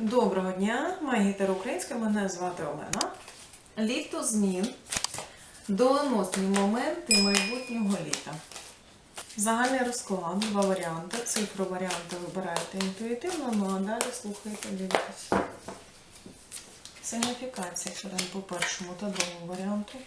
Доброго дня, магітер українська, мене звати Олена. Літо змін. Доленосні моменти майбутнього літа. Загальний розклад, два варіанти. Цифру варіанти вибираєте інтуїтивно, ну а далі слухайте, дивитесь. Сигніфікація хвилин по першому та другому варіанту.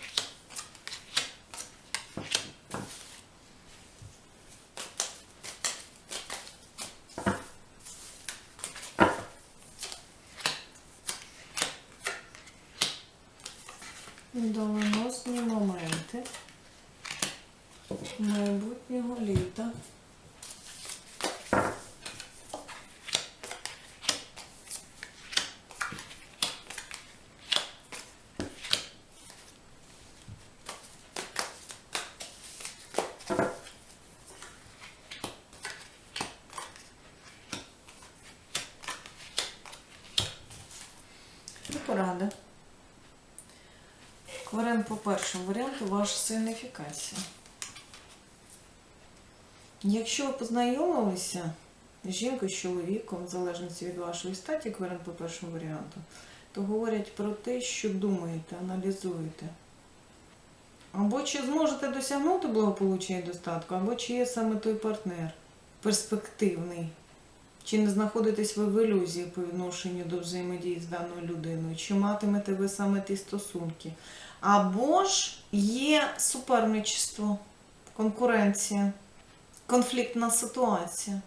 Доленосні моменти літа. І порада. Варіант по першому варіанту ваша сигніфікація. Якщо ви познайомилися з жінкою, з чоловіком, в залежності від вашої статі, як варіант по першому варіанту, то говорять про те, що думаєте, аналізуєте. Або чи зможете досягнути благополуччя і достатку, або чи є саме той партнер перспективний. Чи не знаходитесь ви в ілюзії по відношенню до взаємодії з даною людиною? Чи матимете ви саме ті стосунки? Або ж є суперничество, конкуренція, конфліктна ситуація.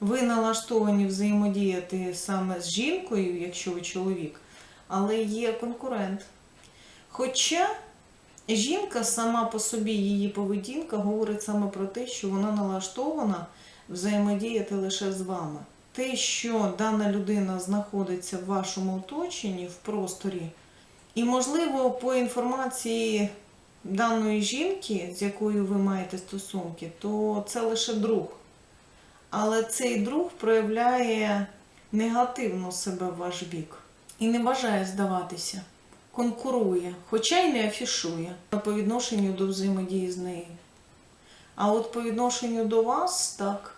Ви налаштовані взаємодіяти саме з жінкою, якщо ви чоловік, але є конкурент. Хоча жінка сама по собі, її поведінка говорить саме про те, що вона налаштована взаємодіяти лише з вами. Те, що дана людина знаходиться в вашому оточенні, в просторі, і, можливо, по інформації даної жінки, з якою ви маєте стосунки, то це лише друг. Але цей друг проявляє негативно себе в ваш бік і не бажає здаватися, конкурує, хоча й не афішує по відношенню до взаємодії з нею. А от по відношенню до вас так.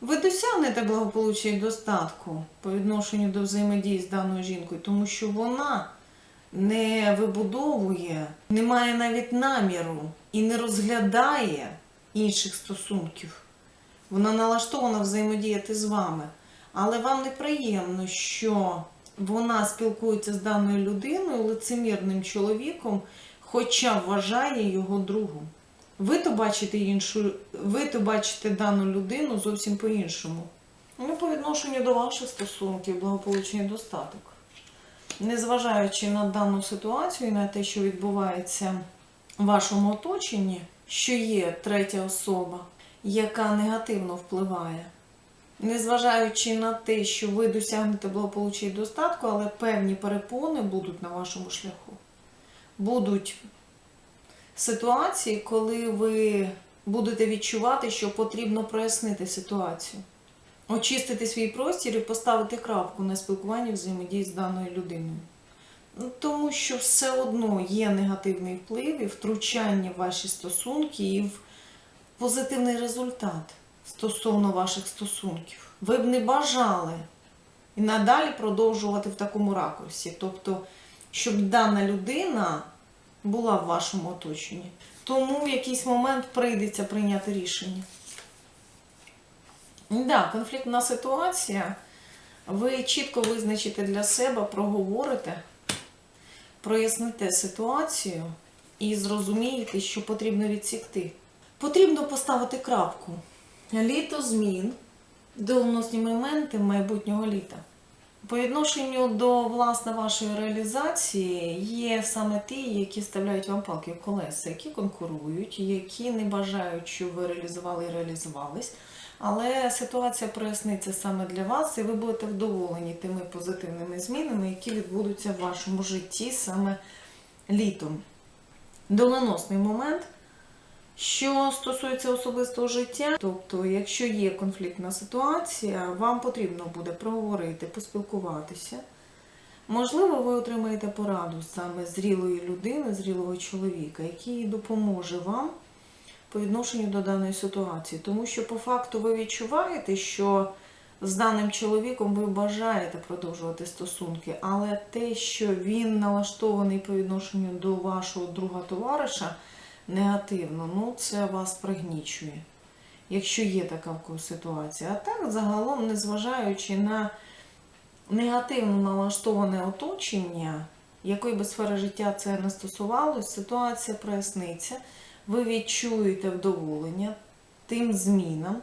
Ви досягнете благополуччя і достатку по відношенню до взаємодії з даною жінкою, тому що вона не вибудовує, не має навіть наміру і не розглядає інших стосунків. Вона налаштована взаємодіяти з вами. Але вам неприємно, що вона спілкується з даною людиною, лицемірним чоловіком, хоча вважає його другом. Ви то бачите іншу, ви то бачите дану людину зовсім по-іншому. Ну, по відношенню до ваших стосунків, благополуччя і достаток. Незважаючи на дану ситуацію на те, що відбувається в вашому оточенні, що є третя особа, яка негативно впливає. Незважаючи на те, що ви досягнете благополуччя і достатку, але певні перепони будуть на вашому шляху. Будуть ситуації, коли ви будете відчувати, що потрібно прояснити ситуацію, очистити свій простір і поставити крапку на спілкуванні взаємодії з даною людиною. Ну, Тому що все одно є негативний вплив і втручання в ваші стосунки і в позитивний результат стосовно ваших стосунків. Ви б не бажали і надалі продовжувати в такому ракурсі. Тобто, щоб дана людина була в вашому оточенні. Тому в якийсь момент прийдеться прийняти рішення. Да, конфліктна ситуація. Ви чітко визначите для себе, проговорите, проясните ситуацію і зрозумієте, що потрібно відсікти. Потрібно поставити крапку. Літо змін, доленосні моменти майбутнього літа. По відношенню до власне вашої реалізації є саме ті, які ставляють вам палки в колеса, які конкурують, які не бажають, щоб ви реалізували і реалізувались. Але ситуація проясниться саме для вас, і ви будете вдоволені тими позитивними змінами, які відбудуться в вашому житті саме літом. Доленосний момент. Що стосується особистого життя, тобто, якщо є конфліктна ситуація, вам потрібно буде проговорити, поспілкуватися. Можливо, ви отримаєте пораду саме зрілої людини, зрілого чоловіка, який допоможе вам по відношенню до даної ситуації. Тому що по факту ви відчуваєте, що з даним чоловіком ви бажаєте продовжувати стосунки, але те, що він налаштований по відношенню до вашого друга товариша негативно, ну це вас пригнічує, якщо є така ситуація. А так, загалом, незважаючи на негативно налаштоване оточення, якої би сфери життя це не стосувалось, ситуація проясниться, ви відчуєте вдоволення тим змінам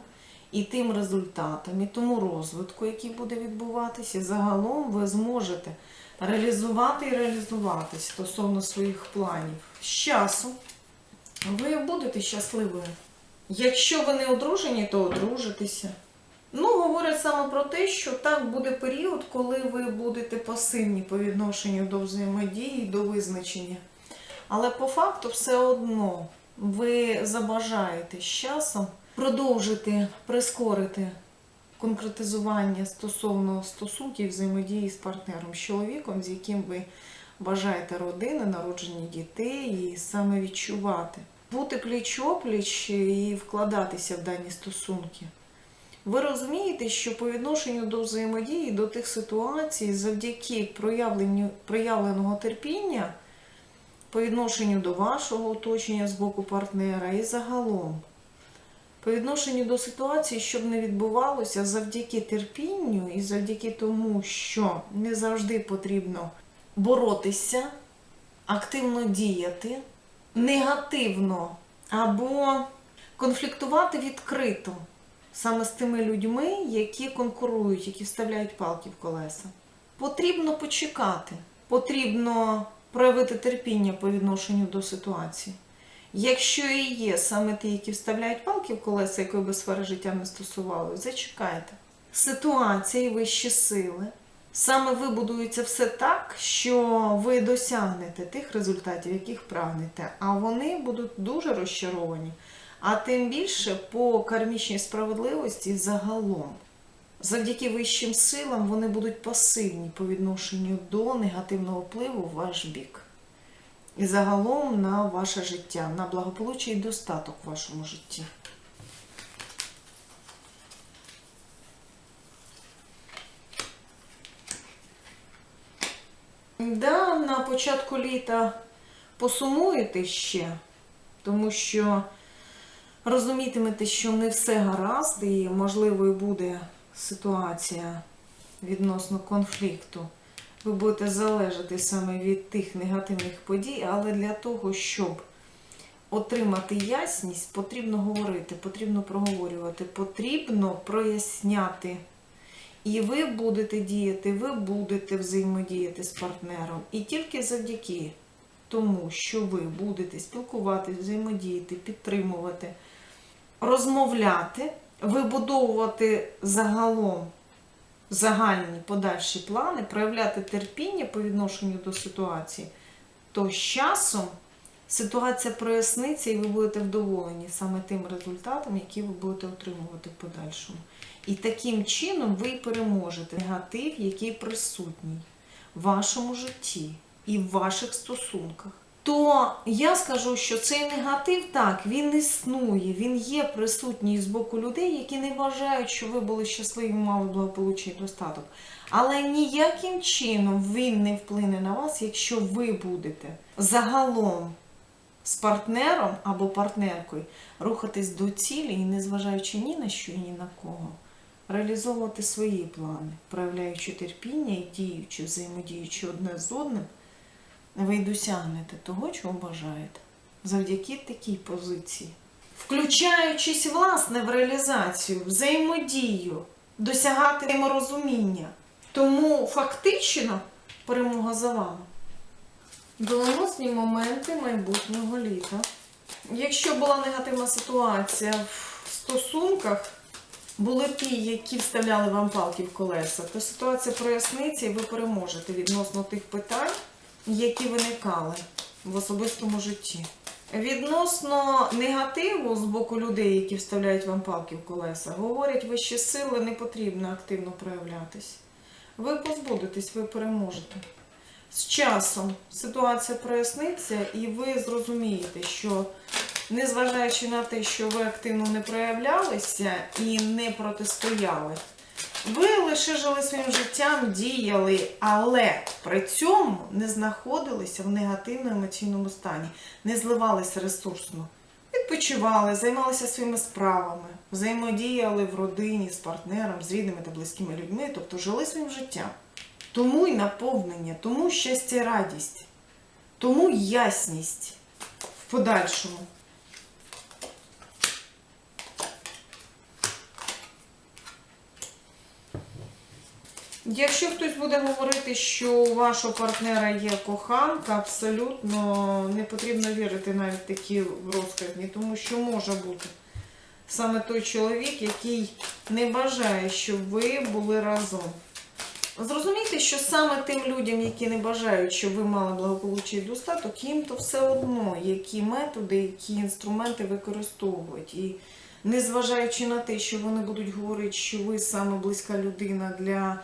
і тим результатам, і тому розвитку, який буде відбуватися, загалом ви зможете реалізувати і реалізуватись стосовно своїх планів. З часом ви будете щасливою. Якщо ви не одружені, то одружитеся. Ну, говорять саме про те, що так буде період, коли ви будете пасивні по відношенню до взаємодії, до визначення. Але по факту все одно ви забажаєте з часом продовжити, прискорити конкретизування стосовно стосунків взаємодії з партнером, з чоловіком, з яким ви бажаєте родини, народження дітей і саме відчувати. Бути пліч-опліч і вкладатися в дані стосунки. Ви розумієте, що по відношенню до взаємодії, до тих ситуацій, завдяки проявленню, проявленого терпіння, по відношенню до вашого оточення з боку партнера і загалом, по відношенню до ситуації, щоб не відбувалося, завдяки терпінню і завдяки тому, що не завжди потрібно боротися, активно діяти, негативно або конфліктувати відкрито саме з тими людьми, які конкурують, які вставляють палки в колеса. Потрібно почекати, потрібно проявити терпіння по відношенню до ситуації. Якщо і є саме ті, які вставляють палки в колеса, якої би сфери життя не стосували, зачекайте. Ситуація і вищі сили. Саме вибудується все так, що ви досягнете тих результатів, яких прагнете, а вони будуть дуже розчаровані. А тим більше по кармічній справедливості загалом. Завдяки вищим силам вони будуть пасивні по відношенню до негативного впливу в ваш бік. І загалом на ваше життя, на благополуччя і достаток в вашому житті. Да, на початку літа посумуєте ще, тому що розумітимете, що не все гаразд, і можливо і буде ситуація відносно конфлікту. Ви будете залежати саме від тих негативних подій, але для того, щоб отримати ясність, потрібно говорити, потрібно проговорювати, потрібно проясняти. І ви будете діяти, ви будете взаємодіяти з партнером. І тільки завдяки тому, що ви будете спілкуватися, взаємодіяти, підтримувати, розмовляти, вибудовувати загалом загальні подальші плани, проявляти терпіння по відношенню до ситуації, то з часом ситуація проясниться і ви будете вдоволені саме тим результатом, який ви будете отримувати в подальшому. І таким чином ви переможете негатив, який присутній в вашому житті і в ваших стосунках. То я скажу, що цей негатив так, він існує, він є присутній з боку людей, які не вважають, що ви були щасливі, мали благополуччя достаток. Але ніяким чином він не вплине на вас, якщо ви будете загалом з партнером або партнеркою рухатись до цілі і не зважаючи ні на що і ні на кого, реалізовувати свої плани, проявляючи терпіння і діючи, взаємодіючи одне з одним, ви й досягнете того, чого бажаєте. Завдяки такій позиції. Включаючись власне в реалізацію, взаємодію, досягати взаєморозуміння. Тому фактично перемога за вами. Доленосні моменти майбутнього літа. Якщо була негативна ситуація в стосунках, були ті, які вставляли вам палки в колеса, то ситуація проясниться і ви переможете відносно тих питань, які виникали в особистому житті. Відносно негативу з боку людей, які вставляють вам палки в колеса, говорять, вищі сили не потрібно активно проявлятись. Ви позбудетесь, ви переможете. З часом ситуація проясниться, і ви зрозумієте, що незважаючи на те, що ви активно не проявлялися і не протистояли Ви лише жили своїм життям, діяли, але при цьому не знаходилися в негативному емоційному стані, не зливалися ресурсно. Відпочивали, займалися своїми справами, взаємодіяли в родині з партнером, з рідними та близькими людьми, тобто жили своїм життям. Тому й наповнення, тому щастя і радість, тому ясність в подальшому. Якщо хтось буде говорити, що у вашого партнера є коханка, абсолютно не потрібно вірити навіть такі розказні, тому що може бути саме той чоловік, який не бажає, щоб ви були разом. Зрозумійте, що саме тим людям, які не бажають, щоб ви мали благополуччя і достаток, їм то все одно, які методи, які інструменти використовують. І незважаючи на те, що вони будуть говорити, що ви саме близька людина для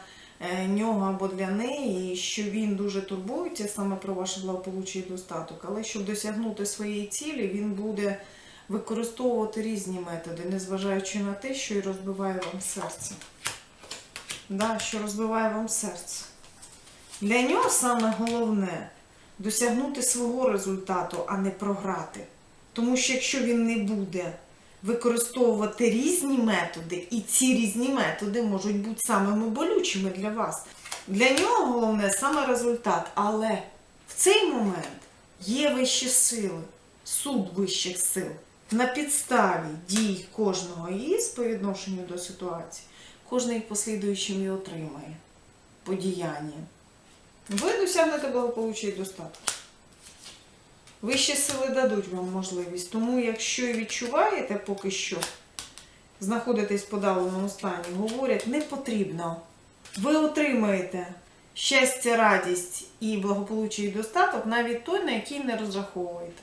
нього або для неї, що він дуже турбується саме про ваше благополуччя і достаток, але щоб досягнути своєї цілі, він буде використовувати різні методи, незважаючи на те, що і розбиває вам серце. Да, що розбиває вам серце. Для нього саме головне досягнути свого результату, а не програти. Тому що якщо він не буде використовувати різні методи, і ці різні методи можуть бути самими болючими для вас. Для нього головне саме результат. Але в цей момент є вищі сили, суд вищих сил. На підставі дій кожного із по відношенню до ситуації, кожний послідуючим і отримає подіяння. Ви досягнете благополуччя і достатку. Вищі сили дадуть вам можливість. Тому, якщо відчуваєте поки що, знаходитесь в подавленому стані, говорять, не потрібно. Ви отримаєте щастя, радість і благополуччя і достаток, навіть той, на який не розраховуєте.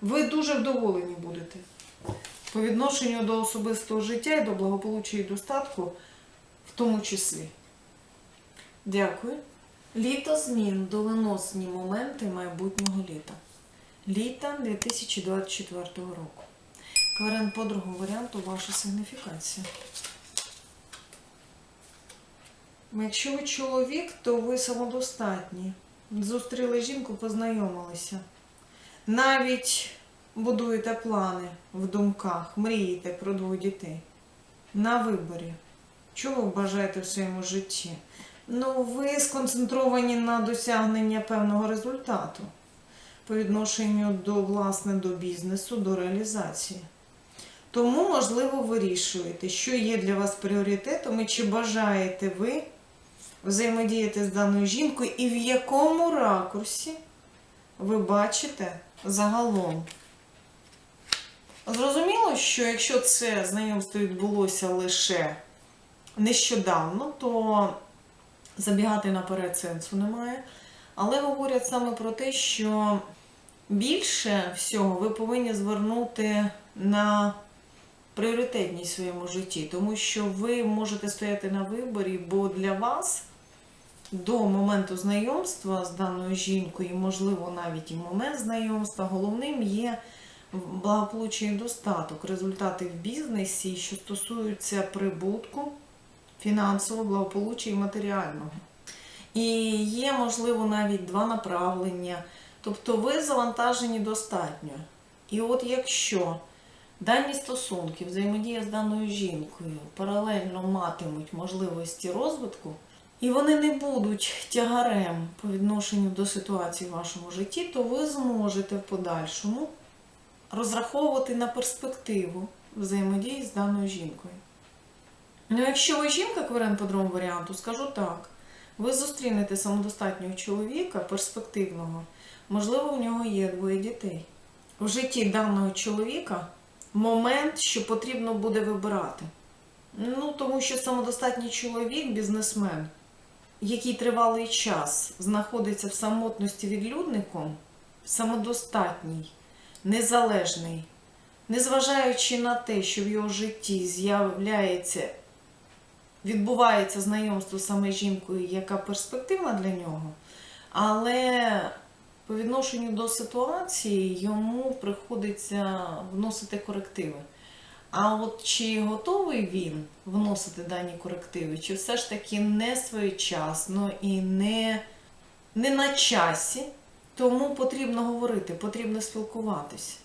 Ви дуже вдоволені будете по відношенню до особистого життя і до благополуччя і достатку, в тому числі. Дякую. Літо змін доленосні моменти майбутнього літа. Літа 2024 року. Кварен по другому варіанту ваша сигніфікація. Якщо ви чоловік, то ви самодостатні. Зустріли жінку, познайомилися. Навіть будуєте плани в думках, мрієте про двох дітей. На виборі. Чого ви бажаєте в своєму житті? Ну, ви сконцентровані на досягнення певного результату по відношенню до власне до бізнесу, до реалізації. Тому, можливо, вирішуєте, що є для вас пріоритетом і чи бажаєте ви взаємодіяти з даною жінкою, і в якому ракурсі ви бачите загалом. Зрозуміло, що якщо це знайомство відбулося лише нещодавно, то забігати наперед сенсу немає. Але говорять саме про те, що більше всього ви повинні звернути на пріоритетність в своєму житті, тому що ви можете стояти на виборі, бо для вас до моменту знайомства з даною жінкою, і, можливо, навіть і момент знайомства, головним є благополуччя і достаток, результати в бізнесі, що стосуються прибутку, фінансового благополуччя і матеріального. І є, можливо, навіть два направлення. Тобто ви завантажені достатньо. І от якщо дані стосунки, взаємодія з даною жінкою паралельно матимуть можливості розвитку, і вони не будуть тягарем по відношенню до ситуації в вашому житті, то ви зможете в подальшому розраховувати на перспективу взаємодії з даною жінкою. Ну, якщо ви жінка, кварен по другому варіанту, скажу так. Ви зустрінете самодостатнього чоловіка, перспективного, можливо, в нього є двоє дітей. В житті даного чоловіка момент, що потрібно буде вибирати. Ну, тому що самодостатній чоловік, бізнесмен, який тривалий час знаходиться в самотності відлюдником, самодостатній, незалежний, незважаючи на те, що в його житті з'являється відбувається знайомство саме з жінкою, яка перспективна для нього, але по відношенню до ситуації йому приходиться вносити корективи. А от чи готовий він вносити дані корективи, чи все ж таки не своєчасно і не, не на часі, тому потрібно говорити, потрібно спілкуватися.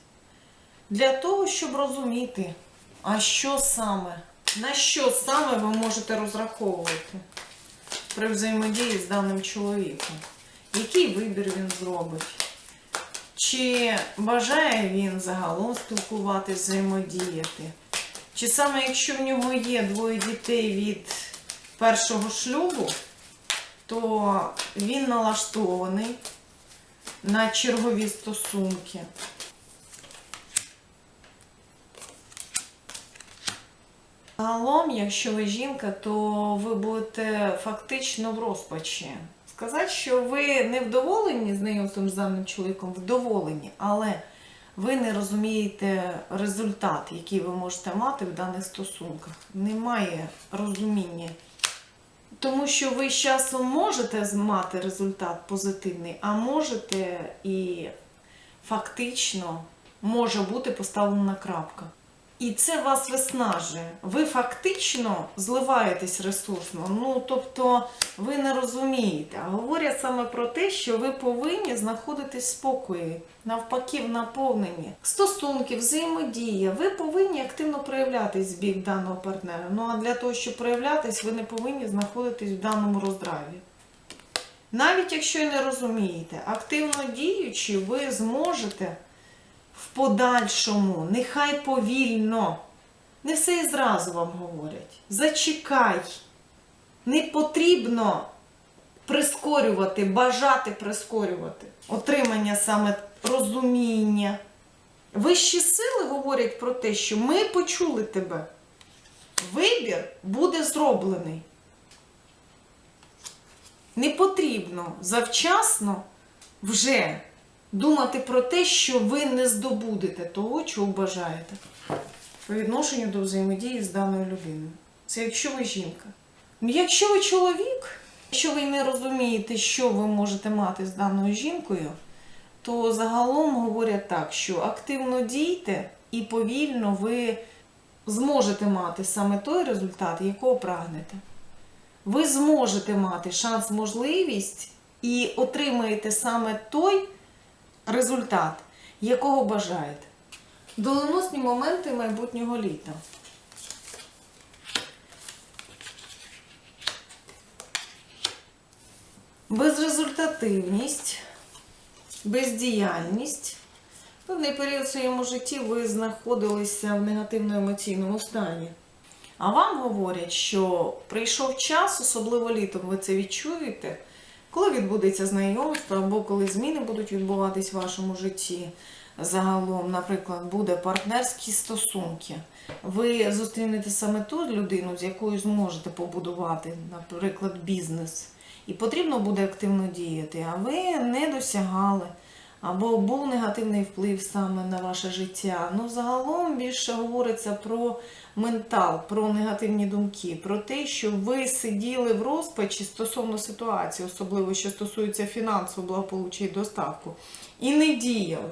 Для того, щоб розуміти, а що саме, на що саме ви можете розраховувати при взаємодії з даним чоловіком, який вибір він зробить. Чи бажає він загалом спілкуватися, взаємодіяти? Чи саме якщо в нього є двоє дітей від першого шлюбу, то він налаштований на чергові стосунки? Загалом, якщо ви жінка, то ви будете фактично в розпачі. Сказати, що ви не вдоволені знайомством з даним чоловіком, вдоволені, але ви не розумієте результат, який ви можете мати в даних стосунках. Немає розуміння. Тому що ви з часом можете мати результат позитивний, а можете і фактично може бути поставлена крапка. І це вас виснажує. Ви фактично зливаєтесь ресурсно. Ну, тобто, ви не розумієте. А говорять саме про те, що ви повинні знаходитись в спокої, навпаки, в наповненні. Стосунки, взаємодія. Ви повинні активно проявлятись з бік даного партнера. Ну а для того, щоб проявлятись, ви не повинні знаходитись в даному роздраві. Навіть якщо не розумієте, активно діючи, ви зможете в подальшому, нехай повільно. Не все і зразу вам говорять. Зачекай. Не потрібно прискорювати, бажати прискорювати. Отримання саме розуміння. Вищі сили говорять про те, що ми почули тебе. Вибір буде зроблений. Не потрібно завчасно вже думати про те, що ви не здобудете того, чого бажаєте по відношенню до взаємодії з даною людиною. Це якщо ви жінка. Ну, Якщо ви чоловік, якщо ви не розумієте, що ви можете мати з даною жінкою, то загалом говорять так, що активно дійте і повільно ви зможете мати саме той результат, якого прагнете. Ви зможете мати шанс, можливість і отримаєте саме той результат, якого бажаєте. Доленосні моменти майбутнього літа. Безрезультативність, бездіяльність. Певний період в своєму житті ви знаходилися в негативно-емоційному стані. А вам говорять, що прийшов час, особливо літом, ви це відчуєте, коли відбудеться знайомство або коли зміни будуть відбуватись в вашому житті. Загалом, наприклад, буде партнерські стосунки. Ви зустрінете саме ту людину, з якою зможете побудувати, наприклад, бізнес. І потрібно буде активно діяти, а ви не досягали, або був негативний вплив саме на ваше життя. Ну, загалом більше говориться про ментал, про негативні думки, про те, що ви сиділи в розпачі стосовно ситуації, особливо що стосується фінансового благополуччя і доставку, і не діяли.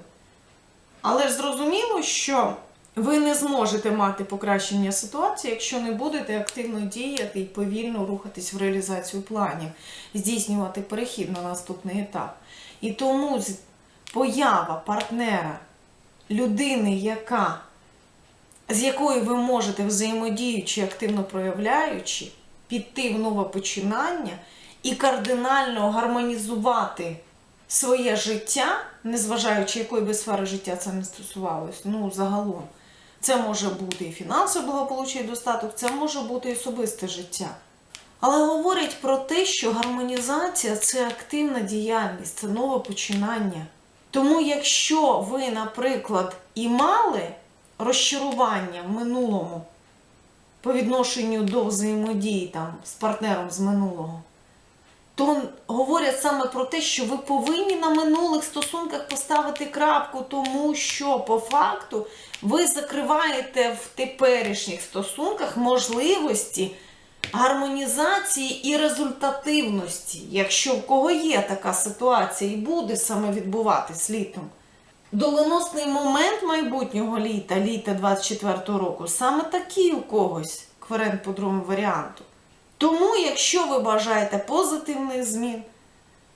Але ж зрозуміло, що ви не зможете мати покращення ситуації, якщо не будете активно діяти і повільно рухатись в реалізацію планів, здійснювати перехід на наступний етап. І тому поява партнера, людини, яка, з якою ви можете взаємодіючи, активно проявляючи, піти в нове починання і кардинально гармонізувати своє життя, незважаючи якої би сфери життя це не стосувалось, ну загалом. Це може бути і фінансове благополуччя, і достаток, це може бути і особисте життя. Але говорять про те, що гармонізація це активна діяльність, це нове починання. Тому, якщо ви, наприклад, і мали розчарування в минулому по відношенню до взаємодії там, з партнером з минулого, то говорять саме про те, що ви повинні на минулих стосунках поставити крапку, тому що по факту ви закриваєте в теперішніх стосунках можливості гармонізації і результативності, якщо в кого є така ситуація і буде саме відбуватись літом. доленосний момент майбутнього літа, літа 24-го року, саме такий у когось кверент по другому варіанту. Тому, якщо ви бажаєте позитивних змін,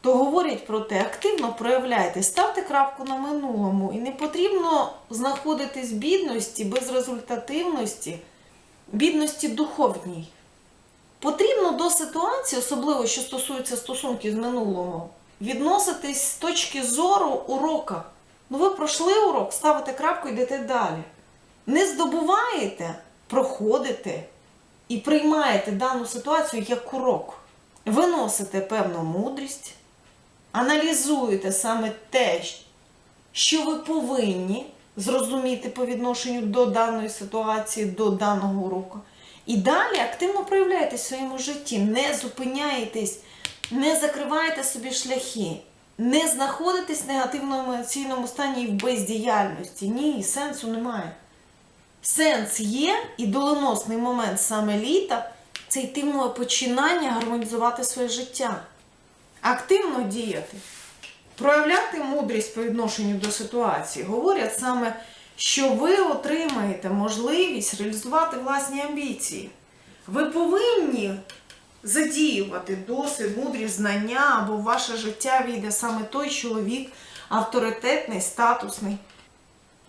то говорять про те, активно проявляйте, ставте крапку на минулому. І не потрібно знаходитись в бідності, безрезультативності, бідності духовній. Потрібно до ситуації, особливо що стосується стосунків з минулого, відноситись з точки зору урока. Ну, ви пройшли урок, ставите крапку, йдете далі. Не здобуваєте, проходите і приймаєте дану ситуацію як урок. Виносите певну мудрість, аналізуєте саме те, що ви повинні зрозуміти по відношенню до даної ситуації, до даного уроку. І далі активно проявляєтесь в своєму житті, не зупиняєтесь, не закриваєте собі шляхи, не знаходитесь в негативному емоційному стані і в бездіяльності. Ні, сенсу немає. Сенс є і доленосний момент саме літа це йтимове починання гармонізувати своє життя, активно діяти, проявляти мудрість по відношенню до ситуації. Говорять саме, що ви отримаєте можливість реалізувати власні амбіції. Ви повинні задіювати досвід, мудрість, знання, або в ваше життя війде саме той чоловік, авторитетний, статусний,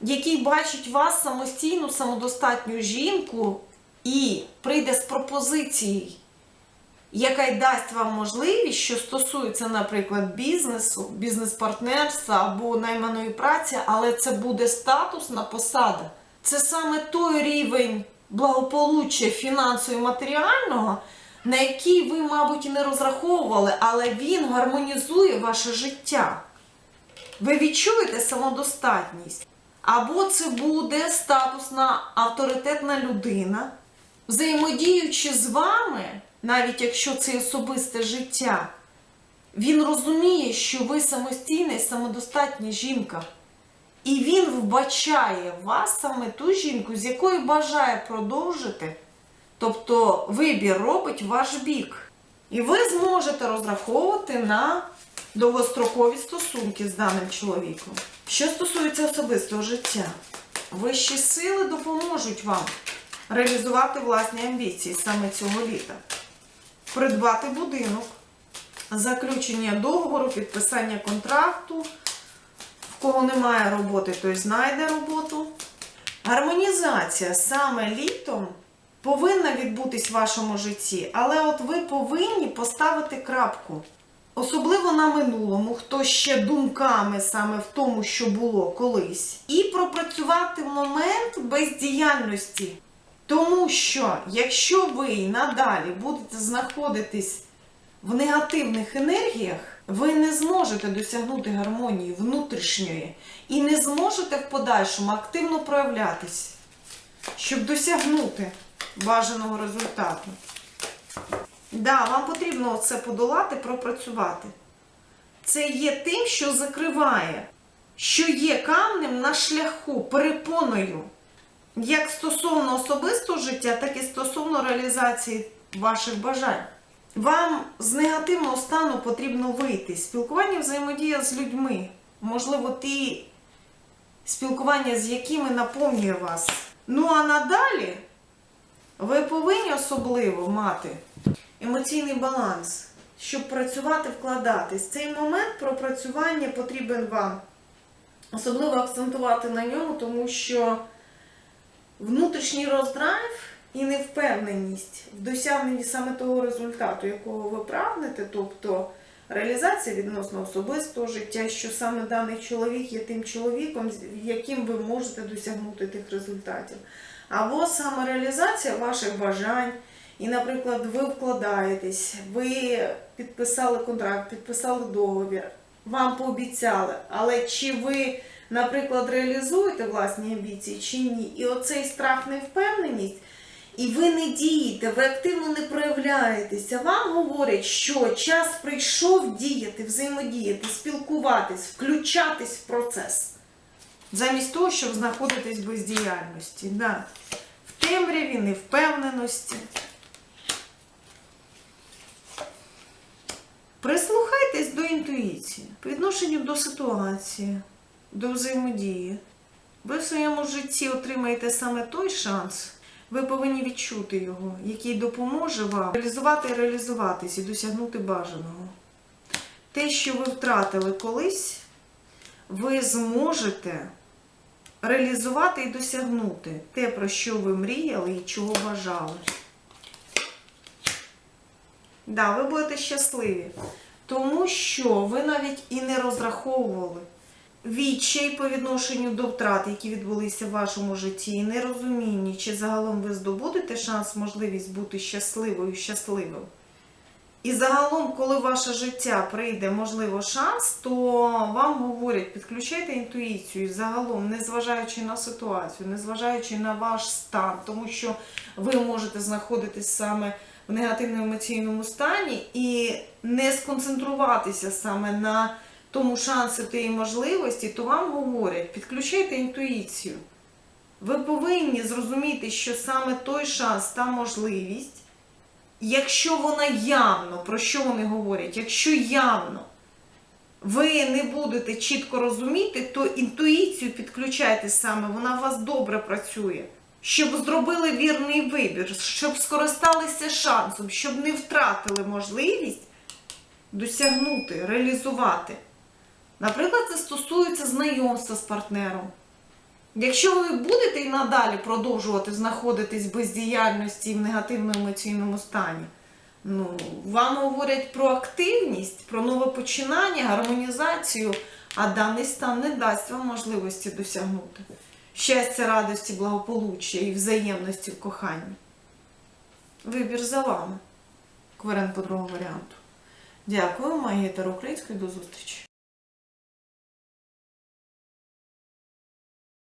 який бачить вас самостійну, самодостатню жінку і прийде з пропозицією, яка й дасть вам можливість, що стосується, наприклад, бізнесу, бізнес-партнерства або найманої праці, але це буде статусна посада. Це саме той рівень благополуччя фінансово і матеріального, на який ви, мабуть, не розраховували, але він гармонізує ваше життя. Ви відчуєте самодостатність. Або це буде статусна авторитетна людина, взаємодіючи з вами, навіть якщо це особисте життя, він розуміє, що ви самостійна і самодостатня жінка. І він вбачає вас саме ту жінку, з якою бажає продовжити. Тобто вибір робить ваш бік. І ви зможете розраховувати на довгострокові стосунки з даним чоловіком. Що стосується особистого життя, вищі сили допоможуть вам реалізувати власні амбіції саме цього літа, придбати будинок, заключення договору, підписання контракту. В кого немає роботи, той знайде роботу. Гармонізація саме літом повинна відбутись в вашому житті, але от ви повинні поставити крапку. Особливо на минулому, хто ще думками саме в тому, що було колись, і пропрацювати момент бездіяльності. Тому що, якщо ви надалі будете знаходитись в негативних енергіях, ви не зможете досягнути гармонії внутрішньої і не зможете в подальшому активно проявлятись, щоб досягнути бажаного результату. Да, вам потрібно це подолати, пропрацювати. Це є тим, що закриває, що є камнем на шляху, перепоною, як стосовно особистого життя, так і стосовно реалізації ваших бажань. Вам з негативного стану потрібно вийти. Спілкування взаємодія з людьми. Можливо, ті спілкування, з якими наповнює вас. Ну а надалі ви повинні особливо мати емоційний баланс, щоб працювати, вкладатись. Цей момент пропрацювання потрібен вам. Особливо акцентувати на ньому, тому що внутрішній роздрайв і невпевненість в досягненні саме того результату, якого ви прагнете, тобто реалізація відносно особистого життя, що саме даний чоловік є тим чоловіком, яким ви можете досягнути тих результатів. Або саме реалізація ваших бажань. І, наприклад, ви вкладаєтесь, ви підписали контракт, підписали договір, вам пообіцяли, але чи ви, наприклад, реалізуєте власні амбіції чи ні? І оцей страх, невпевненість, і ви не дієте, ви активно не проявляєтеся. Вам говорять, що час прийшов діяти, взаємодіяти, спілкуватись, включатись в процес. Замість того, щоб знаходитись в бездіяльності. Да. В темряві, невпевненості. Прислухайтесь до інтуїції по відношенню до ситуації. До взаємодії. Ви в своєму житті отримаєте саме той шанс, ви повинні відчути його, який допоможе вам реалізувати і реалізуватись і досягнути бажаного. Те, що ви втратили колись, ви зможете реалізувати і досягнути те, про що ви мріяли і чого бажали. Да, ви будете щасливі, тому що ви навіть і не розраховували відчай по відношенню до втрат, які відбулися в вашому житті, і нерозумінні, чи загалом ви здобудете шанс, можливість бути щасливою, щасливим. І загалом, коли в ваше життя прийде, можливо, шанс, то вам говорять, підключайте інтуїцію, загалом, незважаючи на ситуацію, незважаючи на ваш стан, тому що ви можете знаходитись саме в негативному емоційному стані і не сконцентруватися саме на тому шансі тієї можливості, то вам говорять, підключайте інтуїцію. Ви повинні зрозуміти, що саме той шанс, та можливість, якщо вона явно, про що вони говорять, якщо явно ви не будете чітко розуміти, то інтуїцію підключайте саме, вона у вас добре працює. Щоб зробили вірний вибір, щоб скористалися шансом, щоб не втратили можливість досягнути, реалізувати. Наприклад, це стосується знайомства з партнером. Якщо ви будете і надалі продовжувати знаходитись в бездіяльності і в негативному емоційному стані, ну, вам говорять про активність, про нове починання, гармонізацію, а даний стан не дасть вам можливості досягнути щастя, радості, благополуччя і взаємності в коханні. Вибір за вами. Кварен по другому варіанту. Дякую, Магія Таро Української. До зустрічі.